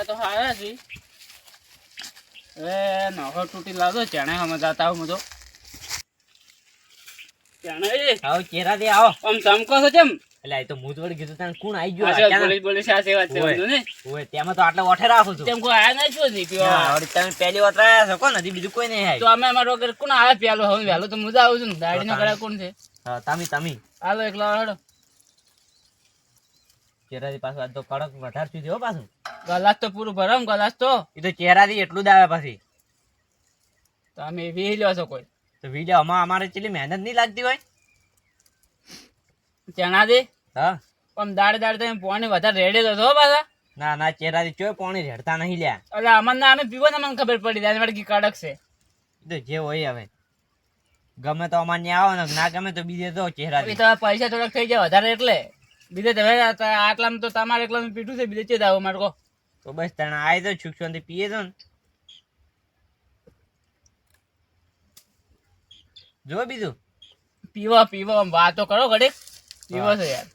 દાડા તો હારા છે હવે નોખો તૂટી લાવતો ચણે હમ જાતા હું તો ચણે આવો ચેરા દે આવો. આમ ચમકો છો ચમ એટલે આ તો હું વળી કીધું તને કોણ આવી ગયો આ સેવા છે. ઓય તેમાં તો આટલા ઓઠે રાખું છું. તેમ કોઈ આયા નહીં છો નહીં પીવા વળી તમે પહેલી વાર આયા છો કોણ? બીજું કોઈ નહીં તો અમે અમારો કોણ આવે પ્યાલો હવે વહેલો તો મુજા આવું છું ને. દાડીનો. ગળા કોણ છે? હા, તામી તમે. હાલો એકલા હડો. ચેરાથી પાછું આજ તો કડક વધારે સુધી હો પાછું. ગલાસ તો પૂરું ભરમ ગલાસ તો. એ તો ચેરાથી એટલું જ આવે પછી. તો વી લો છો કોઈ. તો વીડિયો આમાં અમારે ચેલી મહેનત નહીં લાગતી હોય? ચણાથી? હા. પણ દાડે દાડે તમે પાણી વધારે રેડે તો પાછા. ના ના ચેરાથી ચોય પાણી રેડતા નહીં લ્યા. એટલે અમને અમે પીવો ને અમને ખબર પડી જાય કે કડક છે. તો જે હોય હવે. ગમે તો અમારે ત્યાં આવો ને ના ગમે તો બીજે તો ચહેરા તો પૈસા થોડાક થઈ જાય વધારે એટલે. બીજે તમે આટલામાં તો તમારે એકલાનું પીઠું છે બીજે ચેદ આવો મારે તો બસ તને આવી તો સુખ શાંતિ પીએ તો ને. જો બીજું. પીવા પીવા વાતો કરો ઘડીક. પીવો છે યાર.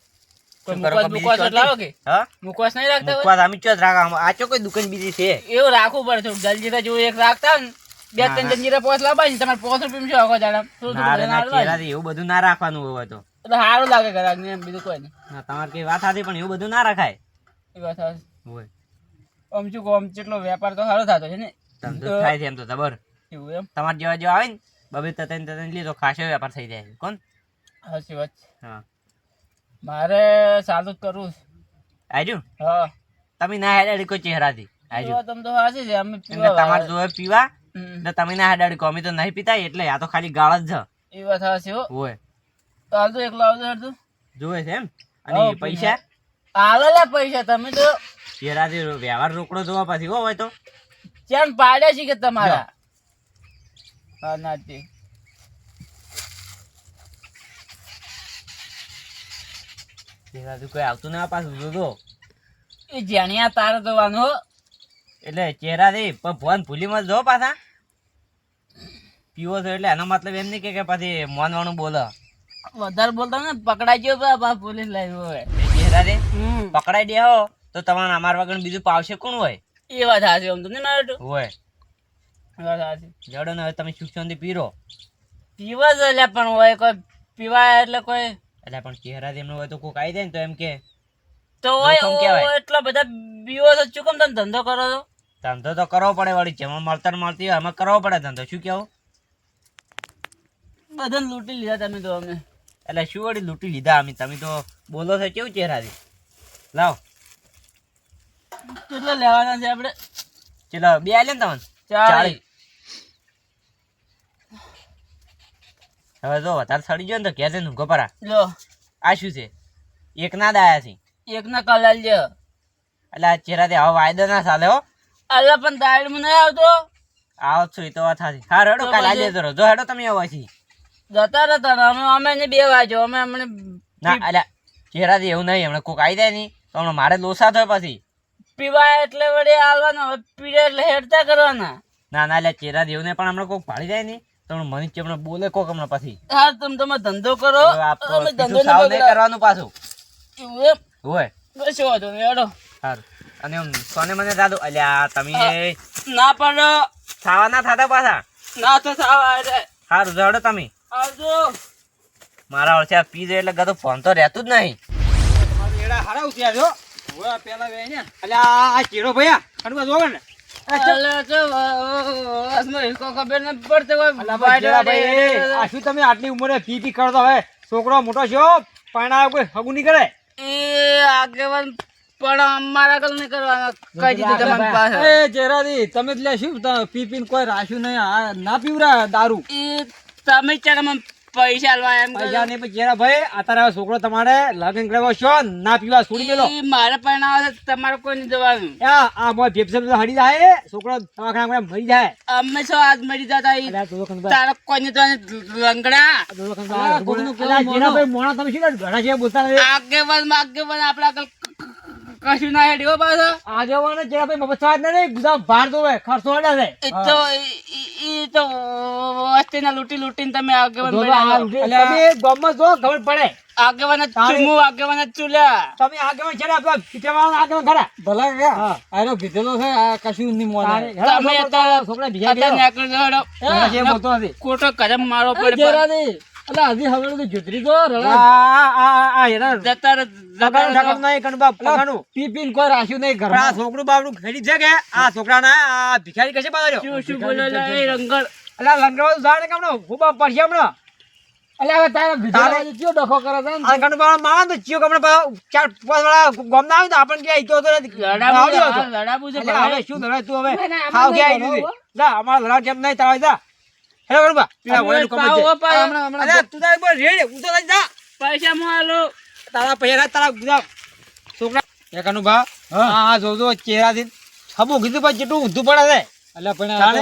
એવું બધું ના રાખવાનું હોય તો. એટલે સારું લાગે ઘરાક ને એમ બીજું કોઈ નહીં. ના તમારે કઈ વાત હતી પણ એવું બધું ના રખાય. એ વાત હોય. આમ શું આમ જેટલો વેપાર તો સારો થતો છે ને. તમ તો થાય છે એમ તો જબર. એવું એમ? તમારે જેવા જેવા આવે ને બબે તતન તતન લીધો ખાસો વેપાર થઈ જાય કોણ? સાચી વાત હા. મારે સારું જ કરવું. આજુ હા. તમે ના હેડાડી કોઈ ચહેરાથી આજુ તમે તો સાચી છે અમે પીવા તમારે જોવે પીવા. તમે ના હેડાડી કોમી તો નહીં પીતા એટલે આ તો ખાલી ગાળ જ છે. એ વાત સાચી હો. હોય. તો હાલ તો એકલો આવજો હેડ તું. જોવે છે એમ? અને પૈસા? હાલો લે પૈસા તમે તો ચહેરાથી વ્યવહાર રોકડો જોવા પછી હો હોય તો. ચેન પાડ્યા છે કે તમારા? હા નાથી ચહેરાથી કોઈ આવતું ના પાછું જોજો એ જેણિયા તારે જોવાનું એટલે ચહેરાથી પણ ફોન ભૂલી મત જો પાછા. પીવો છો એટલે એનો મતલબ એમ નહીં કે કે પછી મોનવાણું બોલે. વધારે બોલતા ને પકડાઈ ગયો બા બા પોલીસ લાવ્યો હોય. હમ. પકડાઈ દે હો તો તમારે અમાર વગર બીજું પાવશે કોણ હોય? એ વાત સાચી આમ તમને ના હોય. વાત સાચી. જડો ને હવે તમે શાંતિ પીરો. પીવા જ એટલે પણ હોય કોઈ પીવા એટલે કોઈ એટલે પણ ચહેરાથી એમનો હોય તો કોઈક આવી જાય ને તો એમ કે. તો હોય. એટલા બધા બીવો તો ચૂકમ તમે ધંધો કરો છો? ધંધો તો કરવો પડે વળી જેમાં મળતર મળતી હોય એમાં કરવો પડે ધંધો. શું કેવું બધાને લૂંટી લીધા તમે તો અમે. એટલે શું વળી લૂંટી લીધા અમે. તમે તો બોલો છો કેવું ચહેરાથી લાવ. કેટલા લેવાના છે આપણે? ચલો બે આલે ને તમને. ચાળી. હવે જો વધારે સડી ગયો ને તો કહેજે ને ગોપરા લો. આ શું છે? એક ના દાયા છે. એક ના કલાલ છે. એટલે આ ચહેરાથી હવે વાયદો ના ચાલે હો. અલ્લા પણ દાડમાં નહીં આવતો. આવો છું એ તો વાત સાચી. હા તો કાલે આજે તો. જો હેડો તમે આવો છીએ જતા રહેતા અમે અમે ને બે વાજો અમે અમને ના અલ્યા ચહેરાથી એવું નહીં હમણાં કોક આવી જાય નહીં તો હમણાં મારે લોસા થયો પછી. પીવા એટલે વળી આવવાનો હવે પીડે એટલે હેડતા કરવાના. ના ના એટલે ચહેરા એવું નહીં પણ હમણાં કોક ભાળી જાય નહીં તો મને હમણાં બોલે કોક હમણાં પછી. હા તમે તમે ધંધો કરો. પીઠું ધંધો નહીં કરવાનું પાછું. એવું હોય. કશો વાંધો નહીં હેડો. સારું. અને સોને મને દાદુ? અલ્યા તમે ના પણ ખાવાના થતા પાછા? ના તો સાવ સારું જડો તમે. આવજો. મારા ઓળખે પી જાય એટલે ગતો ફોન તો રહેતું જ નહીં. અલે તો વાસમાં હિલકો ખબર ન પડતો હોય. બાયડો શું તમે આટલી ઉંમરે પી પી કરતો છોકરો મોટો છો? આ કોઈ હગું નહીં કરે? એ આગેવાન પણ અમારા કલ નહીં કરવાના. કઈ દીધું તમારી પાસે. એ જેરાદી તમે જ લે શું ત- પી પીને કોઈ રાખ્યું નહીં ના પીવરા દારૂ. તમે ચાલ પૈસા આલવા એમ. પૈસા નહીં પણ જેરા ભાઈ અત્યારે હવે છોકરો તમારે લગ્ન કરવા છો ના પીવા છોડી દેલો ઈ મારે પણ આવે તમારે કોઈ નહીં જવાનું આ આ મોય ભેપસે હડી જાય છોકરો તમારા મરી જાય અમે છો આજ મરી જતા તારા કોઈ નહીં લંગડા દવાખાના બહાર. જેરા ભાઈ મોણા તમે શું? ઘણા છે બોલતા. આગેવાન આગેવાન આપણા કલ કશું ના હેડ એવો પાછો. આગેવાનો જરા ભાઈ સ્વાદ ના નહીં ગુદામ ભાર દોવે ખર્ચો છે. એ તો ઈ- તો વસ્તી ના લૂટી લૂંટી તમે આગેવાન તમે ગામમાં જો ખબર પડે. આગેવાન જ આગેવાન જ ચૂલ્યા. તમે આગેવાન છે ને આપણા આગેવાન ખરા? ભલા કાકા આનો પીધેલો છે આ કશું નહીં મોને. તમે તો છોકરા બીજા ગયા નેકળી જાઓ હેડો. એના જે બોલતો નથી. ખોટો કદમ મારો પડે જેરાની અલા હજી હવે તો જુદરી આ આ આ પી પીને કોઈ રાખ્યું નહીં આ છોકરું બાપડું ખેડી છે કે? આ છોકરાના આ ભિખારી કશે બતાવ્યો શું શું બોલે એ રંગર અલા લંગડો જાણે કેમનો હું પડશે હમણાં. અલ્યા હવે તારા તારે- વિધાન ચિયો ડખો કરે છે? આ તો ચિયો કમણે પાછો ચાર પાંચ વાળા ગોમ ના આવે તો આપણને કે ઈતો તો લડાબુ લડાબુ છે હવે શું લડાય તું હવે? ખાવ જા અમારા લડા કેમ નહીં તારા જા. હેલો બરોબર પેલા વળે. હમણાં- હમણાં તું તારે બોલ રેડ હું તો લઈ જા. પૈસા મો આલો. તારા પૈસા તારા ગુલાબ છોકરા એ કનુભા હા. હા હા જોજો ચહેરાથી હમું કીધું પણ જેટલું ઊંધું પડે છે. અલ્યા પણ આ?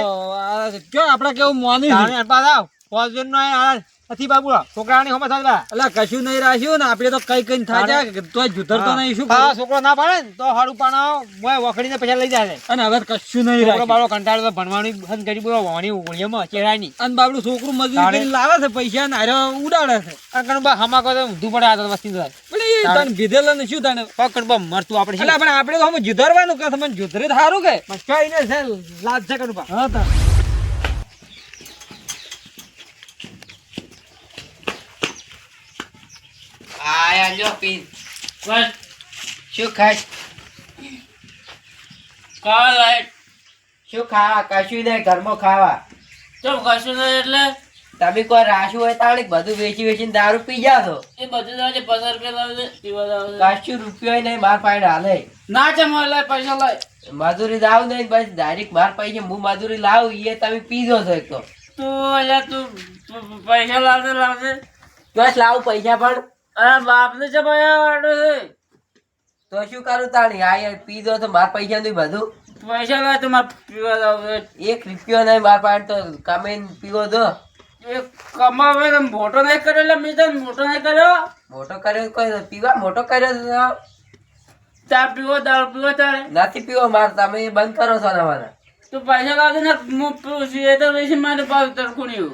તો આપણે કેવું મોની તારે પાછા ફોર્ચ્યુન નો આ નથી બાબુ છોકરાની હમત થાય એટલે કશું નહીં રાખ્યું ને આપણે તો કઈ કઈ થાય તો જુધરતો નહીં શું હા છોકરો ના પાડે ને તો હાડું પાણ મોય વખડીને પૈસા લઈ જાય. અને હવે કશું નહીં રાખ્યું. બાળો કંટાળો ભણવાની બંધ કરી બોલો વાણી ઉગળીમાં ચહેરાની અને બાબડું છોકરું મજૂરી? કરીને લાવે છે પૈસા ને હારે ઉડાડે છે. અને કણબા હમા કરે તો ઊંધું પડે આ વસ્તી તાણે? તને ભીધેલા ને શું તને? પકડ કણબા મરતું આપણે એટલે પણ આપણે તો હમ જુધરવાનું કે તમે જુધરે સારું કે કઈ ને છે લાજ છે કરું હા તા આયા જો પીન બસ. શું ખાય? લાઈટ શું ખાવા? કશું નહીં ઘરમાં ખાવા. તો કશું નહીં એટલે? તમે કોઈ રાશું હોય તાણી બધું વેચી વેચીને દારૂ પી જાવ છો? એ બધું પચાસ રૂપિયા લાવજે પીવા કશું રૂપિયો નહીં માર પાડે હાલે. ના ચમ લે પૈસા લાય. મજૂરી લાવ નહીં બસ ડાયરેક્ટ બાર પૈસે હું મજૂરી લાવ એ તમે પીજો છો એક તો. તું એટલે તું તું પૈસા લાવજે લાવજે. બસ લાવ પૈસા પણ. અરે પૈસા વાળો છે. તો શું કરું તાણી આ યાર દો તો માર પૈસા નહીં બધું. પૈસા લાય તો માર એક રૂપિયો નહીં માર પાડ તો કમાઈને પીવો દો કમાવે તો મોટો નહીં કર્યો એટલે મેં તો મોટો નહીં કર્યો. મોટો કર્યો કોઈ પીવા મોટો કર્યો ચા પીવો દાળ પીવો તારે. નથી પીવો માર. તમે બંધ કરો છો તમારે મારા તું પૈસા લાવજે ને હું પીવું છું એ તો પછી મારે પાવ તરખું નહીં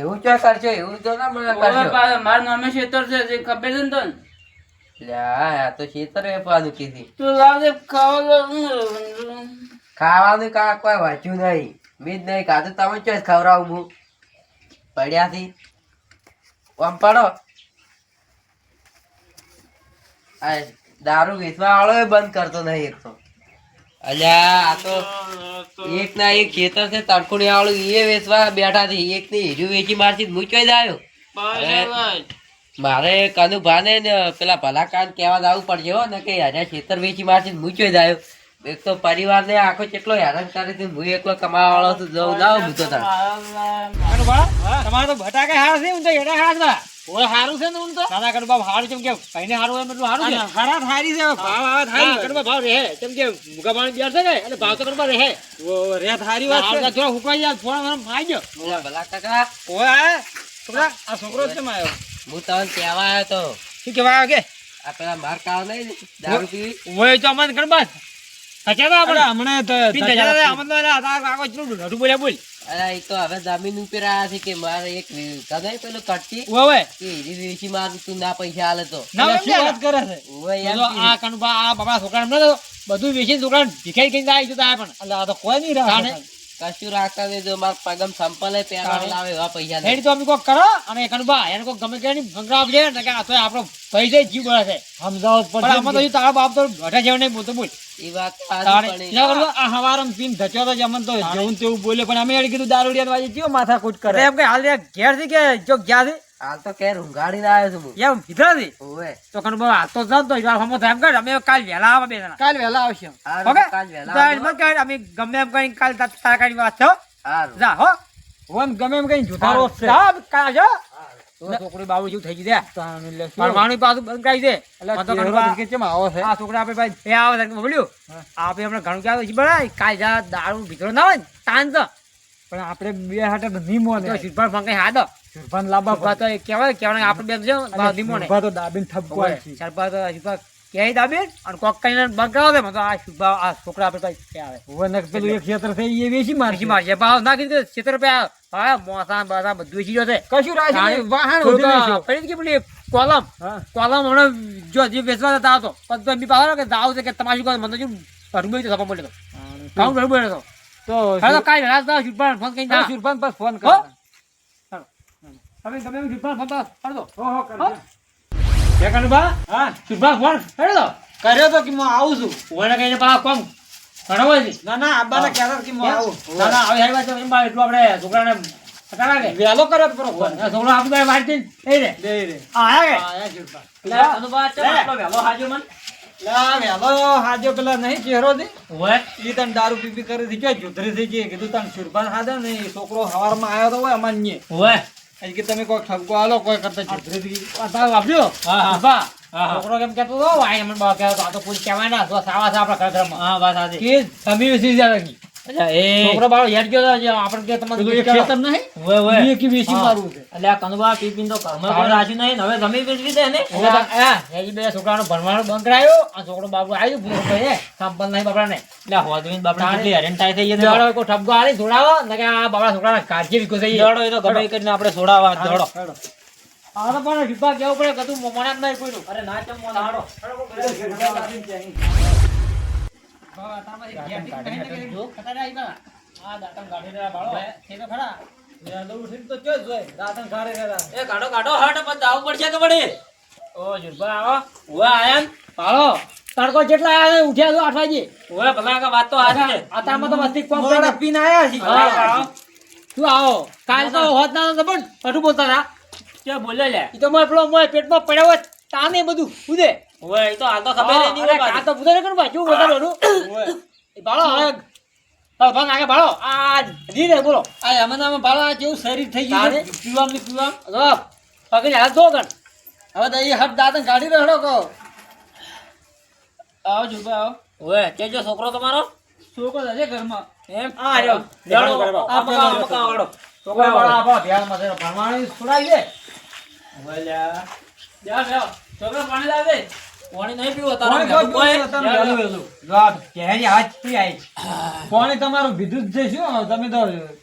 એવું ચો કરશો? એવું તો ના મને કરશો. પાછા નામે ખેતર છે જે ખબર છે ને તને? લ્યા, આ તો ખેતર વેપવાનું કીધી. તું લાવજે ખાવા ખાવાનું કા કોઈ વાંચ્યું નહીં. મીજ નહીં ખાધું તમે ચોઈસ ખવડાવું હું. પડ્યાથી. આમ પડો. દારૂ વેચવા વાળો બંધ કરતો નહીં એક તો. અલ્યા આ તો એક ના એક ખેતર છે તડકોણી વાળું એ વેચવા બેઠા થી એક ને હીરું વેચી મારથી હું ચોઈ મારે કનુ ભાને ને પેલા ભલા કાન કહેવા જવું પડશે હો ને કે હજાર ખેતર વેચી મારથી હું ચોઈ આવ્યો. એક તો પરિવાર ને આખો કેટલો હેરાન કરે છે હું એકલો કમાવા વાળો છું જવું ના તાર. તમારે તો બટાકા હારા છે હું તો હેરા હારા ઓય હારું છે ને ઉન તો? નાના કનુભા હારું કેમ? કે ભાઈને હારું એમ એટલું હારું છે? અને થારી છે ભાવ આવે થારી કડબા ભાવ રહે. કેમ કે મુગા પાણી બેર છે ને એટલે ભાવ તો કડબા રહે. ઓ રે થારી વાત છે. થોડા હુકાઈ જાય થોડા ઘણા માઈ ગયો ઓલા ભલા કાકા. ઓય છોકરા આ છોકરો કેમ આવ્યો હું તમને કહેવા આવ્યો તો. શું કહેવાય કે? આ પેલા માર કાવ નહીં દારૂ પી. ઓય તો અમન કનુભા જમીન ઉપર આયા છે કે મારે એક નહીં પેલું કટકી વેચી મારું તું ના પૈસા હાલે તો. શું વાત કરે છે. આ કનુભા આ બાબા છોકરા બધું વેચીને છોકરા ભીખાઈ કઈ જાય તો પણ. આ તો કોઈ નહીં તાણે? કશું રાખતા નહીં જો મારા પગમ સંપલે પહેરવા લાવે એવા પૈસા. હેડી તો અમે કોક કરો અને કનુભા એને કોક ગમે તે ભંગરા આપજે ને કે આ તો આપણો ભાઈ જાય જીવ બળે છે. સમજાવો જ પણ આમાં તો તારા બાપ તો બેઠા જેવા નહીં બોલતો બોલ. એ વાત આ હવારમ પીન ધચ્યો તો જમન તો જેવું તેવું બોલે પણ અમે એડી કીધું દારૂડિયા વાજે જીવ માથા કૂટ કરે. એમ કે હાલ ઘેરથી કે જો ગયા થી હાલ તો કે ઊંઘાડીને આવ્યો છું હું. એમ કીધા થી ઓવે. તો કનુભા હાલ તો જાવ તો યાર હમો થાય એમ કર અમે કાલ વહેલા આવા બે જણા કાલ વહેલા આવશે ઓકે? કાલ વહેલા તો. અમે ગમે એમ કઈ કાલ તારા કાઢી વાત છો જા હો. ઓમ ગમે એમ કઈ જોતા જ છે. સાબ કાલ જો છોકરી બાબુ જેવું થઈ ગયું? ભણવાનું પાછું બંધ કરી દે. એટલે તો કેમ આવો છે? આ છોકરા આપણે ભાઈ એ આવે છે બોલ્યું હા. આપણે હમણાં ઘણું ક્યાં છે બરાબર કાલ જા દારૂ ભીતરો ના હોય ને તાન તો. પણ આપણે બે હાટે નહીં મોને તો શીતળ ફંકાઈ હાદો સુરભાન લાંબા તો આપણે બે દાબીને અને કોક કઈને બગાવે આ આ છોકરા આપણે કઈ ક્યાં આવે. હવે નક પેલું એક ક્ષેત્ર છે એ વેચી મારજી મારજી ભાવ નાખી દીધો સિત્તેર રૂપિયા હા મોસા બસા બધું ચીજો છે. કશું રાશિ વાહન થોડુંક પડી ગઈ પેલી કોલમ? હા. કોલમ હમણાં જો જે વેચવા જતા હતો બી પાડો કે દાવ છે કે તમારે કહો મને તો હરબઈ તો સપા પડ્યો કાઉન્ટ હરબઈ તો. તો કાંઈ રાત દાવ શુભા ફોન કઈ ના. સુરપાન ફોન? કરો તમે તમે એમ શુભા ફોન તો કરી દો. હો, હો, કરજો. કે કાનુભા? હા? શુભા ફોન કરી કર્યો તો કે હું આવું છું. ઓને કહીને પા કોમ ઘણો છે. ના ના આબાને કહેતા કે હું આવું. ના ના હવે હારી વાત એમ બા એટલું આપણે છોકરાને કટાડા કે કર્યો તો ફોન. છોકરો આપણે વાંચી એ રે દે. રે આયા કે? આયા સુરપાન. લે, અનુભવ છે, આટલો વહેલો હાજર મન. હાજો પેલા નહીં ચહેરો દે ઈ તને દારૂ પીપી કરી ક્યાં જુધરી થઈ ગઈ. કીધું તને સુરભાન ખાધા ને છોકરો સવારમાં આવ્યો તો હોય અમાન્ય. કે તમે કોઈ ઠપકો આલો કોઈ કરતા વાપર્યો? હા, હા. છોકરો કેમ કેતો હતો, વાય મને બા કહેતો આ તો કોઈ કહેવાય ના, સાવા છે આપણા ઘરમાં. હા બસ આજે કે તમે વિશે એ છોકરો બાળો હેડ ગયો હતો, આપણે કે તમારે પેલું એક દૂધ ખેતર નહીં? ઓય ઓય. ઈ એકી વેચી હા. છે. એટલે આ પીપીને તો નહીં. હવે દે ને બે છોકરાનો ભણવાનું બંધ કરાયો. આ છોકરો બાબુ આવ્યો સંપલ નહીં બાપડાને. એટલે હોદવીને બાપડા કેટલી હેરાન થાય થઈ ગઈ દોડો કોઈ ઠપકો આલી છોડાવો ને કે આ બાબડા છોકરાના કાઢી વિકો થઈ દોડો એ તો ગમે કરીને આપણે છોડાવવા દોડો. પણ વિભાગ કેવું પડે કતું મને જ નહીં કોઈનું અરે ના ચમ હાડો કાઢો કાઢો હટ પછી દાવું પડશે કે વળી ઓ જુરબા આવો. ઓય આયા ને? તડકો જેટલા આયા ઉઠ્યા છો આઠ ઓય ભલા કે વાત તો છે. આ તો મસ્તી કોમ પીને આયા આવો. શું આવો. કાલ તો હોત ના તો પણ અઠું બોલતા હતા. કે બોલ્યો લે. ઈ તો મોય પેલો મોય પેટમાં પડ્યો હોય તાને બધું. ઉદે. ઓય એ તો હાલ તો ખબર નહીં હોય આ તો પૂછે ને ભાઈ શું બોલતા રહો ભાળો હવે. હવે ભાગ આગળ ભાળો. આ ધીરે બોલો. આ એમનામાં ભાળો આ જેવું શરીર થઈ ગયું પીવામ ને પીવામ. પકડી હાથ ધો ગણ હવે તો એ હટ દાંતણ કાઢી રહ્યો કહો. આવો જુબા આવો. ઓય કેજો છોકરો તમારો? છોકરો ઘરમાં. એમ? આ રહ્યો. આ મકા, આ મકા વાળા આપો ધ્યાનમાં છે ભણવાનું છોડાવી દે ઓય જા, જા. છોકરો પાણી લાવે. પાણી નહીં પીવો તારો તમે કેરી પી આઈ. પાણી તમારું છે શું? તમે તો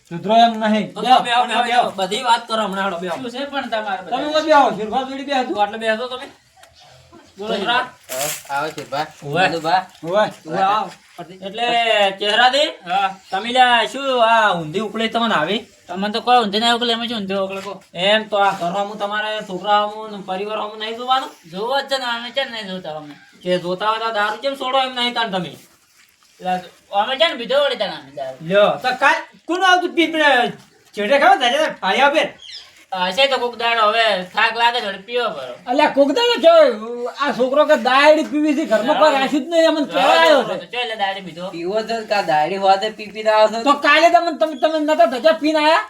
સુધરો એમ નહીં. બધી વાત કરો હમણાં બે શું છે પણ તમારે તમે તો બેહો સુરભા જોડી બે તમે. આવો છે બા. ઓવે. બા હોય ઊભા આવો. એટલે ચહેરા દે તમે લ્યા શું આ ઊંધી ઉકળી તમને આવી? તમને તો કોઈ ઊંધે ના ઓકલે એમ શું ઊંધે ઓકલે કો એમ તો આ ઘર તમારે છોકરા હમું પરિવાર હમું નહીં જોવાનું? જોવો જ છે ને અમે છે ને નહીં જોતા અમે. કે જોતા હોય તો દારૂ કેમ છોડો એમ નહીં તાન તમે? એટલે અમે છે ને બીજો વળી તને અમે દારૂ. લ્યો તો કાલ કોણ આવતું પીપડે ચેડે ખાવ? તારે ફાળ્યા બેન? હશે તો કોક દાડો હવે થાક લાગે તો પીવો પડો. અલ્યા કોકદાને કે આ છોકરો કે દાયડી પીવી છે ઘરમાં કોઈ રાખ્યું જ નહીં અમને કહેવાયો છે. તો એટલે દાડી બીજો પીવો છે કા દાઢી હોતે પી પીને આવો છો? તો કાલે તમે તમે તમે નતા ધજા પીને આયા?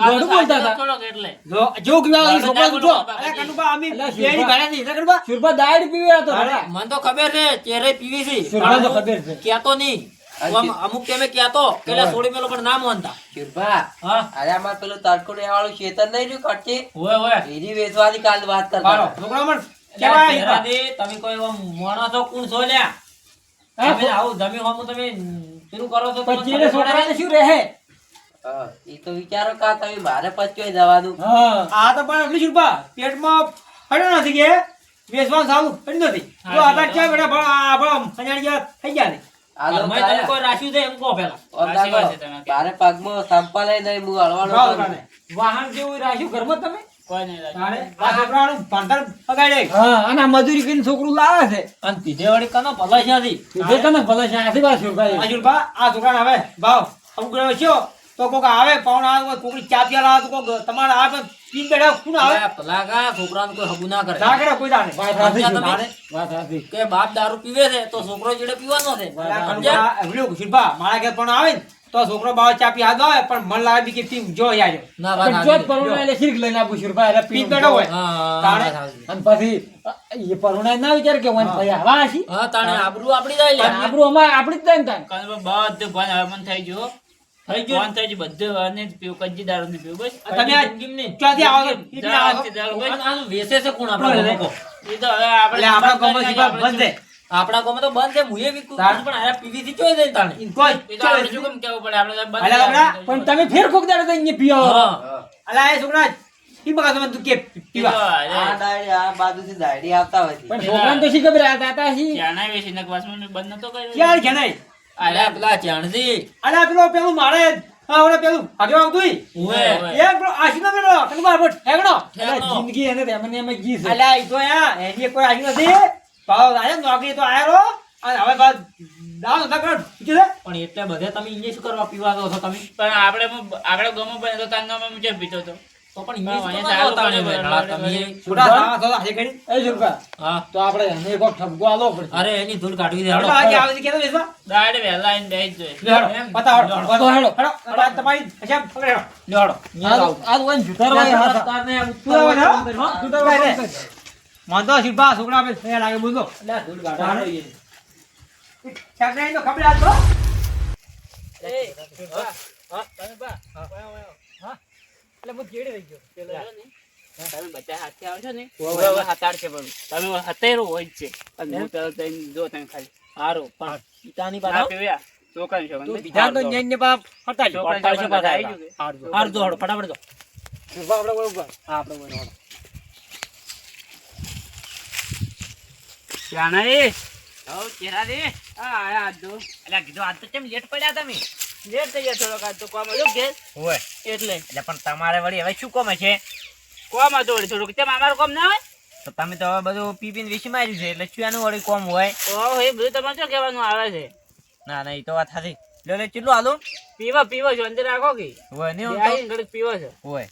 કાલ તો દોઢું બોલતા હતા. એટલે. જો જો કે છોકરો ના ઉઠો. બોલો બાપા. અરે કનુભા અમે અલ્યા બેડી શિલ્પા. ભાડ્યા નહીં સુરભા દાયડી પીવી હતો મને તો ખબર છે ચહેરે પીવી છે. સુરભા તો ખબર છે. ક્યાતો નહીં. અમુક ટેમે ક્યાતો કે છોડી મેલો પણ ના માનતા. શિરભા હા. અરે અમાર પેલું તડકોડી વાળું ખેતર નહીં રહ્યું કટકે? હોય હોય. એની વેચવાની કાલ વાત કરતા છોકરા મણ કેવા તમે કોઈ એવો મોણો છો કોણ છો લ્યા? તમે આવું જમી હોમું તમે શરૂ કરો છો તો એને છોકરાને શું રહે? એ તો વિચારો કા તમે મારે પચ્યો જવાનું. હા. આ તો પણ એટલું શુભા પેટમાં હડ્યો નથી કે? વેચવાનું સારું હડ્યું નથી. તો આધાર ક્યાં બેઠા ભણ આ ભણ થઈ ગયા આ. કાને. આ આ મજૂરી કરીને છોકરું લાવે છે. અને પીધે વળી કનો ભલા ક્યાંથી જે તને ભલે છે આથી બાર સુરભાઈ આજુબા આ છોકરાને હવે ભાવ. અમુક તો કોક આવે પાવણા આવે કોઈ કોકની ચા પીવાલા આવે કોક તમારે આવે પીન બેઠા કોણ આવે? ભલા કા છોકરાને કોઈ હગું ના કરે. ના કરે કોઈ દાને વાત સાચી છે. વાત સાચી. કે બાપ દારૂ પીવે છે તો છોકરો જોડે પીવાનો છે. આ કનુભા, મારા ઘેર પણ આવે તો છોકરો બાવા ચા પી હાથ આવે પણ મન લાગે બી કે પી જો યાર ના વાત જો પરુણા એટલે શીખ લઈને આપું સુરભાઈ એટલે પીન બેઠો હોય. તાણે? અને પછી એ પરુણા ના વિચાર કે ઓન ભાઈ આવા હશી હા તાણે આબરૂ આપડી જાય આબરૂ અમાર આપડી જ જાય ને તાણે. બધું ભાઈ હવે મન થઈ ગયું થઈ ગયું? ફોન થઈ બધું અને પીવું કંજી દારૂ નહીં પીવું બસ. તમે આ ક્યાંથી આવો? છો? આવો. છો? દારૂ બસ. અને આનું વેચે છે કોણ આપણા કોણ એ તો હવે આપણે આપણા ગામમાં બંધ બંધ છે. આપણા ગામમાં તો બંધ છે મુએ વિકું તાર? પણ આયા પીવીથી ચોય જાય તાણે. કોઈ તો આપણે શું કેમ કહેવું પડે? આપણે બંધ અલા. પણ તમે ફેર કોક દાડે તો અહીંયા પીઓ. અલા એ છોકરા ઈ બકા તમે તું કે પીવા. આ દાડી આ બાજુથી દાડી આવતા હોય પણ છોકરાને તો શી? ખબર આ ચાણાય વેચી ને બંધ નતો કર્યો? ક્યાં કે અલ્યા પેલા ચણસી અરે પેલો પેલું મારે ઓલા પેલું આગળ આવતું ઉવે. એ આશીનો પેલો કનબા બટ અલા, જિંદગી એને તો એમને એમ જી છે. અલા ઈ તો યા એની કોઈ આશી નથી. ભાવ આયા નોકરી તો આયરો અને હવે બાદ દાવ નતા કર. કે? પણ એટલે બધે તમે શું કરવા પીવા દો છો તમે? પણ આપણે આપણે ગમો બને તો તાર ગામમાં મુજબ પીતો હતો. તો પણ હા, તમે હા આપણે એક ઠપકો આલો પડશે અરે એની ધૂળ કાઢવી દે તો હાલો આજે આવે છે કેતો બેસવા દાડે બેસી જ. હેડો હેડો તમારી પકડે આ તો- એને જુતારવા હાથ તારને? હા, જુતારવા શિલ્પા બે લાગે બોલો અલ્યા ધૂળ કાઢો એ. છાકરાની તો ખબર આજ તો? એટલે હું ચેડી રહી ગયો. પેલો રહ્યો ને, તમે બધા હાથે આવશો ને હવે હવે પણ. તમે હતેરું હોય છે. હું પેલો જો તમે ખાલી. હારું પણ પિતાની ના પાછળ પીવ્યા. છોકરાની છોકરાની. તું બીજા તો ન્યાય ને પાછા ફટાડી. છોકરાની ફટાડી છે પાછા આવી ગયું હારું હારું જો હળો, ફટાફટ જો આપણે કોઈ હા આપણે બોલો હળો. જાણા એ હઉ, ચેરા રે. આ આયા આજ તો. કીધું આજ તો કેમ લેટ પડ્યા તમે? લેટ થઈ ગયા થોડોક આજ તો કોમ હતો ઘેર. હોય એટલે. એટલે પણ તમારે વળી હવે શું કોમ છે કોમ હતો વળી થોડુંક. તેમ અમારું કોમ ના હોય? તો તમે તો હવે બધું પી પીને વિસી માર્યું છે એટલે શું એનું વળી કોમ હોય? તો એ બધું તમારે શું કહેવાનું આવે છે? ના ના એ તો વાત સાચી. લે લે ચેટલું હાલું. પીવા પીવો છો અંદર રાખો કે? હોય બે આવીને ઘડીક પીવો છે. હોય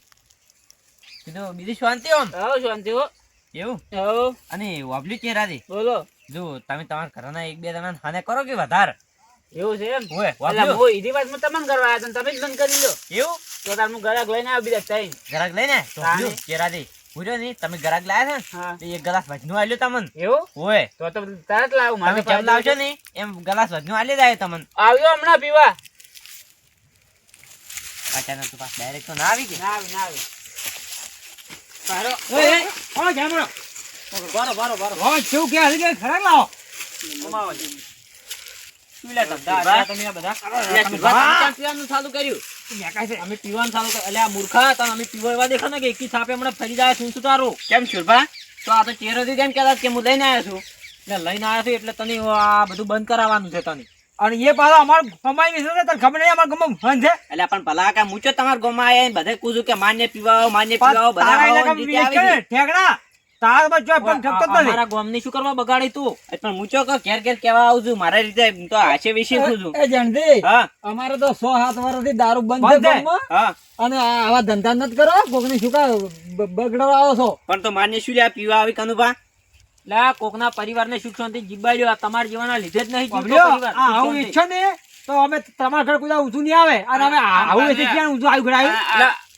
કીધું બીજી શાંતિ ઓમ? આવો શાંતિ હો. એવું? આવો અને ઓબલી ચેરા દી બોલો. જો તમે તમારા ઘરના એક બે જણા હાને કરો કે વધારે? એવું છે એમ? હોય એટલે તમને કરવા આવ્યા તમે જ બંધ કરી લો એવું? તો તાર હું ગ્રાહક લઈને આવ્યો બીજા ત્રણ ગરાક લઈને? તો તાને. જો ચેરા દી. પૂછ્યો નહીં તમે ગરાક લાયા છે ને? એક ગ્લાસ વજનું આલ્યો તમને. એવું? હોય તો તો તરત લાવું મારે કેમ લાવશો નહીં? એમ ગ્લાસ વજનું આલી જાય તમને. આવ્યો હમણાં પીવા. અચાનક તો પાછ ડાયરેક્ટ તો ના આવી ના આવી ના આવી. ઓય બારો બારો બારો હો કેવું કે હજી કે ખરાક લાવો? લઈને આવ્યો છું. એટલે તને આ બધું બંધ કરાવવાનું છે તને. અને એ પાછો અમાર કમાઈ વિશે તને ખબર નહીં અમાર ગમો ફન છે? એટલે પણ ભલા કા મૂચો તમારા ગોમાં આયા બધે કુજુ કે માન્ય પીવાઓ માન્ય પીવા પીવાઓ બધા ઠેકડા. તાર બચ્ચો પણ ઠપકો જ નથી. અમારા ગામની શું કરવા બગાડી તું? પણ મૂચો કહો ઘેર ઘેર કેવા આવું છું? મારા રીતે હું તો આશે વિશે છું. એ જણદી હા. અમારે તો 100 હાથ વર્ષથી દારૂ બંધ છે. હા. અને આવા ધંધા નત કરો કોકની શું કા બગડવા આવો છો. પણ તો માન્ય શું લ્યા પીવા આવી કનુભા? લા કોકના પરિવારને સુખ શાંતિ જીબાડ્યો આ તમારા જીવાના લીધે જ નહીં પરિવાર. આ આવું ઈચ્છો ને તો અમે તમારા ઘર કોઈ ઊંચું નહીં આવે. અને અમે આવું વેચી ક્યાં ઊંચું આવ્યું ઘર આવ્યું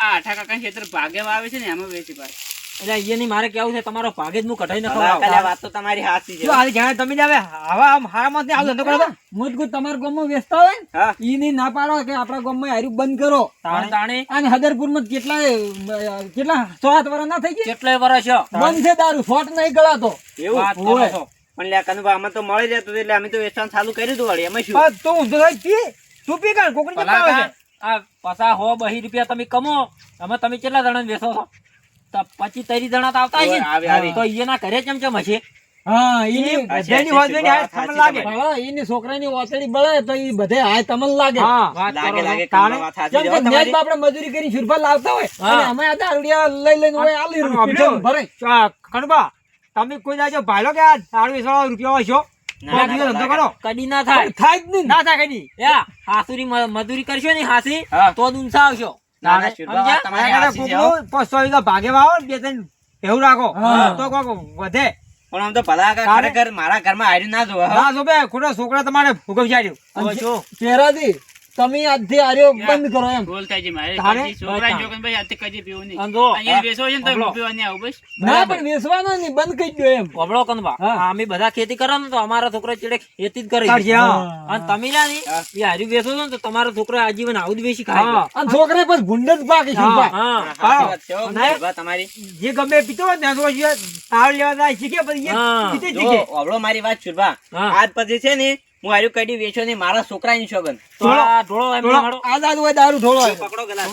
આઠા કાકા ખેતર ભાગે આવે છે ને એમાં વેચી પાછું એટલે અહીંયાની મારે કેવું છે તમારો ભાગે જ હું કઢાઈ ભલા નખો વાત તો તમારી હાચી છે. જો આજે જાણે તમે જાવે હવા આમ હારામાં નહીં આવું ધંધો કરો તો. મુજકું તમારા ગામમાં વેચતા હોય ને હા. ઈ ની ના પાડો કે આપણા ગામમાં હાર્યું બંધ કરો. તાણે તાણે. અને હદરપુરમાં કેટલા કેટલા સો સાત વર્ષ ના થઈ ગયા? કેટલા વર્ષ છે. બંધ છે દારૂ ફોટ નહીં ગળાતો. એવું? વાત કરો છો. પણ લે કનુભા અમે તો મળી રહેતું એટલે અમે તો વેચાણ ચાલુ કર્યું હતું વાળી એમાં શું? પણ તું ઊંધો થઈ પી તું પી કાઢ કોકડી આ પસા હો બહી રૂપિયા તમે કમો. અમે તમે કેટલા જણા વેચો છો? તો પચી તરી જણા તો આવતા હશે ને? આવી, આવી. તો એના ઘરે ચમચમ હશે? હા ઈની ઈ હાચી, બધાની હાચી, હોજવેની હાથ હાચી તમને લાગે? તમારી. હા ઈની છોકરાની ઓતડી બળે તો ઈ બધે હાય તમને લાગે. હા વાત લાગે કરો લાગે છો. તાણે. કનુભા વાત હાચી જેમ છે. કે હો આપણે મજૂરી કરી છુરફા લાવતા હોય અમે આ દારૂડિયા લઈ લઈને હોય આલી રૂપિયા ભરે કણબા તમે કોઈ દાડો ભાઈલો કે આ દારૂ વેચવાવાળો રૂપિયા હોય છો? કદી ના થાય. થાય જ નહીં ના. થાય કદી. હાસુરી મજૂરી કરશો ને હાસી તો ઊંચા આવશો. ભાગે વાવો બે ત્રણ એવું રાખો. તો કોક વધે. પણ આમ તો ભલા? ખરેખર મારા ઘરમાં હાર્યું ના જોવે હો. ના જો બે ખોટા છોકરા તમારે ભૂગવ ચાડ્યું ચહેરાથી તમે આજે આર્યો બંધ કરો એમ. થાય મારે? છોકરા જોગનભાઈ જોગન ભાઈ કદી પીવું નહીં. અંગો અહીંયા બેસો છે ને તો હમણાં. હું પીવા નહીં આવું બસ. ના પણ વેચવાનો નહીં બંધ કરી દો એમ. હોભળો કનવા. અમે બધા ખેતી કરો ને તો અમારા છોકરા ચીડે ખેતી જ કરે છે. અને તમે લા ની એ હાર્યું બેસો છો ને તો તમારો છોકરો આજીવન આવું જ બેસી ખાય. અને છોકરા પર ભૂંડ જ પાકે છે હા. તમારી. જે ગમે પીતો હોય ત્યાં તો તાળ લેવા જાય શીખે પછી પીતે જ શીખે. મારી વાત છુરભા. આજ પછી છે ને હું આર્યું કઈ વેચો નહીં મારા છોકરાની શોગન તો આ ઢોળો આઝાદ હોય દારૂ ઢોળો પકડો ગલાસ.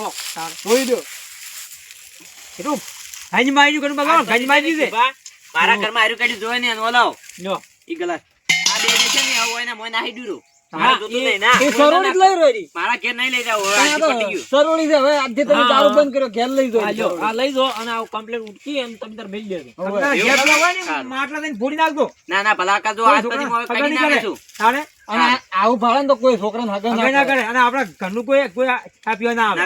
જોઈ દો. એટલું કરું બગાડો મારી છે. મારા ઘરમાં હાર્યું કડી જોયે ને એનો લાવો લ્યો. ઈ ગલાસ. આ બે છે ને આવું હોય ને મોય નાહી દીધું. આવું છોકરા ભાડે તો કોઈ હગાઈ ના ના કરે. અને આપડા ઘરનું કોઈ કોઈ ચા ના આવે.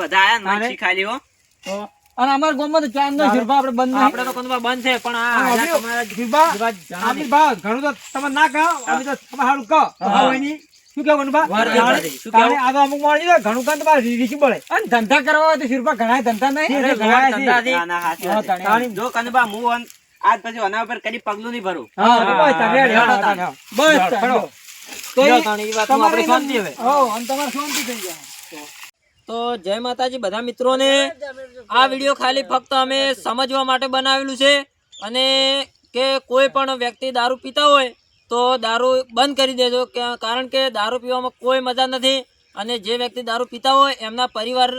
બધા આયા ખાલી હો. અને અમારા ગામમાં તો ચાંદ નો શિરપા આપણે બંધ નહીં. આપણે તો કંદવા બંધ છે પણ આ હારા તમારા જાણે. ભા, ઘણું તો તમે ના કહો અમે તો તમે સારું કહો. હા. એની. શું કેવું તાણે આ તો અમુક માણસ ઘણું કામ તમારે રીસી પડે? અને ધંધા કરવા હોય તો શિરપા ઘણા ધંધા નહીં. ઘણા. જો કનુભા હું અન- આજ પછી અના ઉપર કદી પગલું નહીં ભરું. હા, બસ, તો આપણે શાંતિ હવે. હો, અને તમારે શાંતિ થઈ જાય. તો જય માતાજી બધા મિત્રોને. આ વીડિયો ખાલી ફક્ત અમે સમજવા માટે બનાવેલું છે અને કે કોઈ પણ વ્યક્તિ દારૂ પીતા હોય તો દારૂ બંધ કરી દેજો કારણ કે દારૂ પીવામાં કોઈ મજા નથી અને જે વ્યક્તિ દારૂ પીતા હોય એમના પરિવાર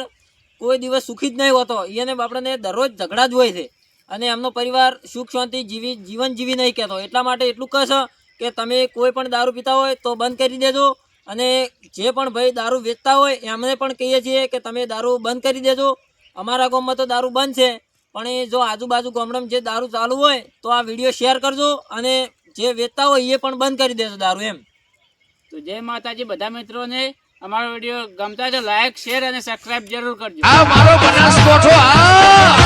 કોઈ દિવસ સુખી જ નહીં હોતો. એને આપણને દરરોજ ઝઘડા જ હોય છે અને એમનો પરિવાર સુખ, શાંતિ, જીવી, જીવન જીવી નહીં કહેતો. એટલા માટે એટલું કહેશો કે તમે કોઈ પણ દારૂ પીતા હોય તો બંધ કરી દેજો અને જે પણ ભાઈ દારૂ વેચતા હોય એમને પણ કહીએ છીએ કે તમે દારૂ બંધ કરી દેજો. અમારા ગામમાં તો દારૂ બંધ છે પણ એ જો આજુબાજુ ગામડામાં જે દારૂ ચાલુ હોય તો આ વીડિયો શેર કરજો અને જે વેચતા હોય એ પણ બંધ કરી દેજો દારૂ એમ. તો જય માતાજી બધા મિત્રોને અમારો વીડિયો ગમતા તો લાઈક શેર અને સબસ્ક્રાઇબ જરૂર કરજો. આ મારો બનાસકોઠો આ!